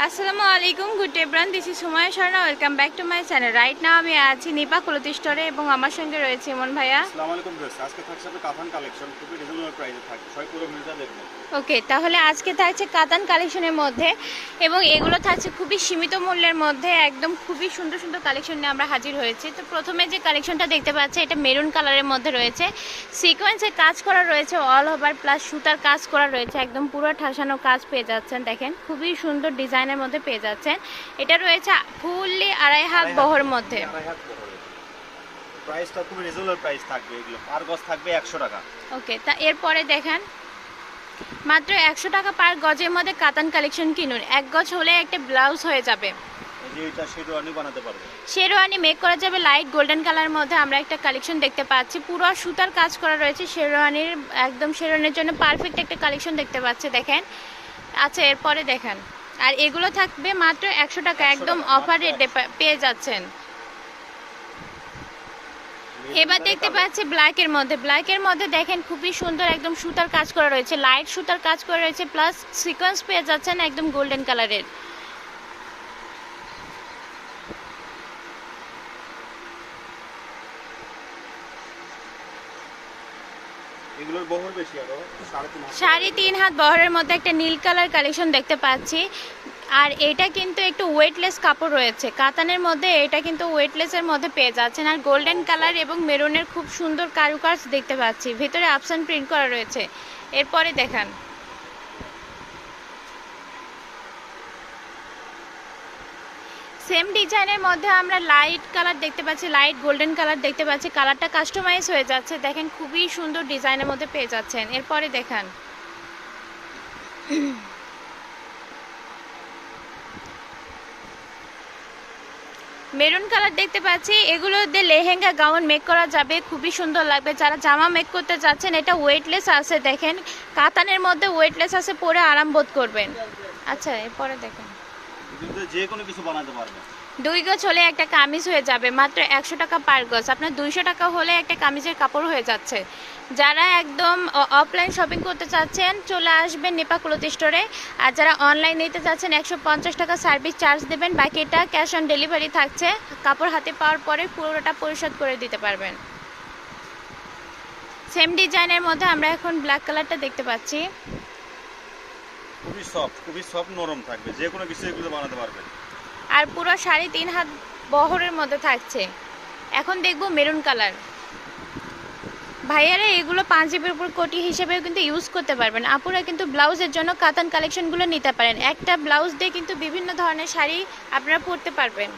আসসালামু আলাইকুম good everyone this is Sumaya Sharma welcome back to my channel right now আমি আছি Nipa cloth স্টোরে এবং আমার সঙ্গে রয়েছে ইমন ভাইয়া। আসসালামু আলাইকুম ভিউয়ার্স আজকে থাকছে আপনার কাফান কালেকশন খুবই রিজনেবল প্রাইসে থাকবে। সবাই পুরো ভিডিওটা দেখবেন। ওকে তাহলে আজকে থাকছে কাতান কালেকশনের মধ্যে এবং এগুলো থাকছে খুবই সীমিত মূল্যের মধ্যে একদম খুবই সুন্দর সুন্দর কালেকশন নিয়ে আমরা হাজির হয়েছি। তো প্রথমে যে কালেকশনটা দেখতে পাচ্ছি এটা মেরুন কালারের মধ্যে রয়েছে। সিকোয়েন্সের কাজ করা রয়েছে অল ওভার প্লাস সুতার কাজ করা রয়েছে। একদম পুরো ঠাসানো কাজ পেয়ে যাচ্ছেন দেখেন। খুবই সুন্দর ডিজাইনের মধ্যে পেয়ে যাচ্ছেন। এটা রয়েছে ফুললি আড়াই হাত বহর মধ্যে। প্রাইসটা খুবই রিজনেবল প্রাইস থাকবে এগুলো। পার গজ থাকবে একশো টাকা। ওকে তা এরপরে দেখেন মাত্র একশো টাকা পার গজের মধ্যে কাতান কালেকশন কিনুন। এক গজ হলে একটা ব্লাউজ হয়ে যাবে। শেরওয়ানি বানাতে পারবে। শেরওয়ানি মেক করা যাবে লাইট গোল্ডেন কালারের মধ্যে আমরা একটা কালেকশন দেখতে পাচ্ছি। পুরো সুতার কাজ করা রয়েছে শেরওয়ানির একদম শেরওয়ানির জন্য পারফেক্ট একটা কালেকশন দেখতে পাচ্ছি। দেখেন আচ্ছা এরপরে দেখেন। আর এগুলো থাকবে মাত্র একশো টাকা একদম অফার রেটে পেয়ে যাচ্ছেন। এবার দেখতে পাচ্ছি ব্ল্যাকের মধ্যে। ব্ল্যাকের মধ্যে দেখেন খুবই সুন্দর একদম সুতার কাজ করা রয়েছে। লাইট সুতার কাজ করা রয়েছে প্লাস সিকোয়েন্স পেয়ে যাচ্ছেন একদম গোল্ডেন কালারের এগুলোর বহর বেশি আরও? সাড়ে তিন হাত। বহরের মধ্যে একটা নীল কালার কালেকশন দেখতে পাচ্ছি। আর এটা কিন্তু একটু ওয়েটলেস কাপড় রয়েছে। কাতানের মধ্যে এটা কিন্তু ওয়েটলেসের মধ্যে পেয়ে যাচ্ছেন। আর গোল্ডেন কালার এবং মেরুনের খুব সুন্দর কারুকাজ দেখতে পাচ্ছি। ভেতরে আপসান প্রিন্ট করা রয়েছে। এরপরে দেখান। সেম ডিজাইনের মধ্যে আমরা লাইট কালার দেখতে পাচ্ছি লাইট গোল্ডেন কালার দেখতে পাচ্ছি। কালারটা কাস্টমাইজ হয়ে যাচ্ছে। দেখেন, খুবই সুন্দর ডিজাইনের মধ্যে পেয়ে যাচ্ছেন। এরপরে দেখান। মেরুন কালার দেখতে পাচ্ছি। এগুলো দিয়ে লেহেঙ্গা গাউন মেক করা যাবে। খুবই সুন্দর লাগবে। যারা জামা মেক করতে যাচ্ছেন, এটা ওয়েটলেস আছে। দেখেন, কাতানের মধ্যে ওয়েটলেস আছে পরে আরাম বোধ করবেন। আচ্ছা এরপরে দেখেন। যে দুই গজ হলে একটা কামিজ হয়ে যাবে, মাত্র একশো টাকা পার গজ। আপনার দুইশো টাকা হলে একটা কামিজের কাপড় হয়ে যাচ্ছে। যারা একদম অফলাইন শপিং করতে চাচ্ছেন, চলে আসবেন নেপা ক্লথ স্টোরে আর যারা অনলাইন নিতে চাচ্ছেন, একশো পঞ্চাশ টাকা সার্ভিস চার্জ দেবেন। বাকিটা ক্যাশ অন ডেলিভারি থাকছে। কাপড় হাতে পাওয়ার পরে পুরোটা পরিশোধ করে দিতে পারবেন। সেম ডিজাইনের মধ্যে আমরা এখন ব্ল্যাক কালারটা দেখতে পাচ্ছি। খুবই সফট খুবই সফট নরম থাকবে। যে কোনো কিছু বানাতে পারবেন আর পুরো শাড়ি তিন হাত বহরের মধ্যে থাকছে। এখন দেখব মেরুন কালার। ভাইয়ারা এগুলো পাঞ্জাবির উপর কোটি হিসেবেও কিন্তু ইউজ করতে পারবেন। আপুরা কিন্তু ব্লাউজের জন্য কাতান কালেকশনগুলো নিতে পারেন। একটা ব্লাউজ দিয়ে কিন্তু বিভিন্ন ধরনের শাড়ি আপনারা পরতে পারবেন।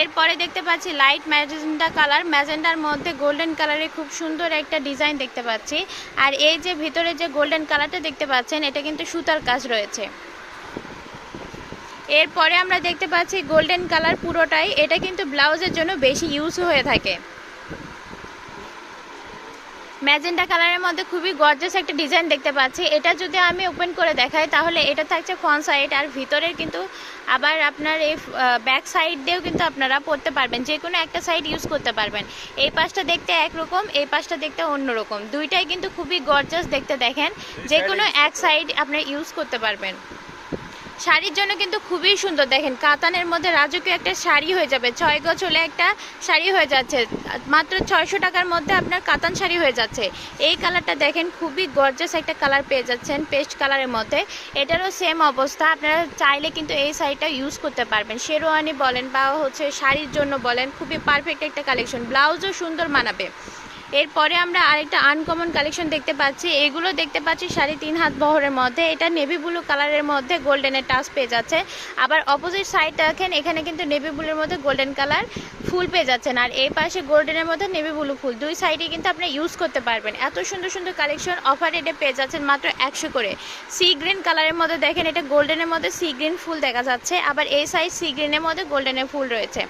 এরপরে দেখতে পাচ্ছি লাইট ম্যাজেন্ডা কালার ম্যাজেন্ডার মধ্যে গোল্ডেন কালারে খুব সুন্দর একটা ডিজাইন দেখতে পাচ্ছি। আর এই যে ভিতরে যে গোল্ডেন কালারটা দেখতে পাচ্ছেন, এটা কিন্তু সুতার কাজ রয়েছে। এরপরে আমরা দেখতে পাচ্ছি গোল্ডেন কালার পুরোটাই, এটা কিন্তু ব্লাউজের জন্য বেশি ইউজ হয়ে থাকে। ম্যাজেন্টা কালারের মধ্যে খুবই গর্জাস একটা ডিজাইন দেখতে পাচ্ছি। এটা যদি আমি ওপেন করে দেখাই তাহলে এটা থাকছে ফ্রন্ট সাইড আর ভিতরের কিন্তু আবার আপনার এই ব্যাক সাইড দিয়েও কিন্তু আপনারা পরতে পারবেন। যে কোনো একটা সাইড ইউজ করতে পারবেন। এই পাশটা দেখতে একরকম এই পাশটা দেখতে অন্যরকম। দুইটাই কিন্তু খুবই গর্জাস দেখতে দেখেন। যে কোনো এক সাইড আপনারা ইউজ করতে পারবেন। শাড়ির জন্য কিন্তু খুবই সুন্দর। দেখেন, কাতানের মধ্যে রাজকীয় একটা শাড়ি হয়ে যাবে। ছয় গজ হলে একটা শাড়ি হয়ে যাচ্ছে। মাত্র ছয়শো টাকার মধ্যে আপনার কাতান শাড়ি হয়ে যাচ্ছে। এই কালারটা দেখেন, খুবই গর্জাস একটা কালার পেয়ে যাচ্ছেন পেস্ট কালারের মধ্যে। এটারও সেম অবস্থা। আপনারা চাইলে কিন্তু এই শাড়িটা ইউজ করতে পারবেন। শেরওয়ানি বলেন বা হচ্ছে শাড়ির জন্য বলেন, খুবই পারফেক্ট একটা কালেকশন ব্লাউজও সুন্দর মানাবে। এরপরে আমরা আরেকটা আনকমন কালেকশন দেখতে পাচ্ছি। এগুলো দেখতে পাচ্ছি সাড়ে তিন হাত বহরের মধ্যে। এটা নেভি ব্লু কালারের মধ্যে গোল্ডেনের টাচ পেয়ে যাচ্ছে। আবার অপোজিট সাইড দেখেন, এখানে কিন্তু নেভি ব্লুর মধ্যে গোল্ডেন কালার ফুল পেয়ে যাচ্ছেন। আর এই পাশে গোল্ডেনের মধ্যে নেভি ব্লু ফুল। দুই সাইডে কিন্তু আপনি ইউজ করতে পারবেন। এত সুন্দর সুন্দর কালেকশন অফার রেটে পেয়ে যাচ্ছেন মাত্র একশো করে। সি গ্রিন কালারের মধ্যে দেখেন, এটা গোল্ডেনের মধ্যে সি গ্রিন ফুল দেখা যাচ্ছে। আবার এই সাইড সি গ্রিনের মধ্যে গোল্ডেনের ফুল রয়েছে।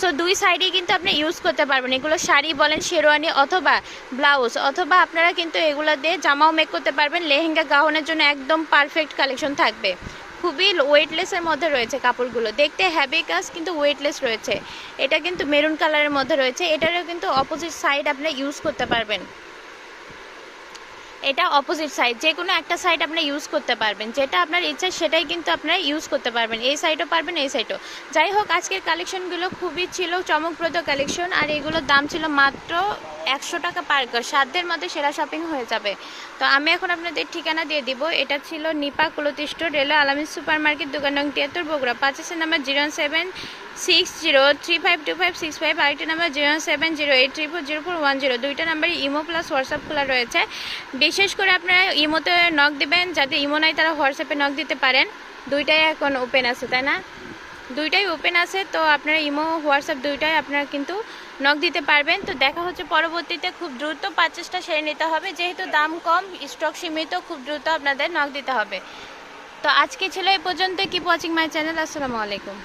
সো দুই সাইডেই কিন্তু আপনি ইউজ করতে পারবেন। এগুলো শাড়ি বলেন, শেরওয়ানি অথবা ব্লাউজ অথবা আপনারা কিন্তু এগুলো দিয়ে জামাও মেক করতে পারবেন। লেহেঙ্গা, গাউনের জন্য একদম পারফেক্ট কালেকশন থাকবে। খুবই ওয়েটলেসের মধ্যে রয়েছে কাপড়গুলো। দেখতে হ্যাভি কাজ, কিন্তু ওয়েটলেস রয়েছে। এটা কিন্তু মেরুন কালারের মধ্যে রয়েছে। এটারও কিন্তু অপোজিট সাইড আপনি ইউজ করতে পারবেন। এটা অপোজিট সাইড যে কোনো একটা সাইড আপনি ইউজ করতে পারবেন। যেটা আপনার ইচ্ছা, সেটাই কিন্তু আপনারা ইউজ করতে পারবেন। এই সাইডও পারবেন, এই সাইডও যাই হোক, আজকের কালেকশনগুলো খুবই ছিল, চমকপ্রদ কালেকশন আর এগুলোর দাম ছিল মাত্র একশো টাকা পার গজ সাধ্যের মধ্যে সেরা শপিং হয়ে যাবে। তো আমি এখন আপনাদের ঠিকানা দিয়ে দিব। এটা ছিল নিপা কুলতিষ্ঠ রেলওয়ে আলামিন সুপার মার্কেট দোকান নং তিয়াত্তর, বগুড়া। পাঁচের number zero seven, six zero, three five two five, six five আরেকটি number zero seven, zero eight three four zero four one zero, দুইটা নাম্বারই ইমো প্লাস হোয়াটসঅ্যাপ খোলা রয়েছে। বিশেষ করে আপনারা ইমোতে নক দেবেন, যাতে ইমো নাই তারা হোয়াটসঅ্যাপে নক দিতে পারেন। দুইটাই এখন ওপেন আছে, তাই না? দুইটাই ওপেন আছে, তো আপনারা ইমো হোয়াটসঅ্যাপ দুইটাই আপনারা কিন্তু নক দিতে পারবেন। তো দেখা হচ্ছে পরবর্তীতে খুব দ্রুত পারচেসটা সেরে নিতে হবে। যেহেতু দাম কম স্টক সীমিত, খুব দ্রুত আপনাদের নখ দিতে হবে। তো আজকে ছিল এই পর্যন্ত কি ওয়াচিং মাই চ্যানেল আসসালামু আলাইকুম।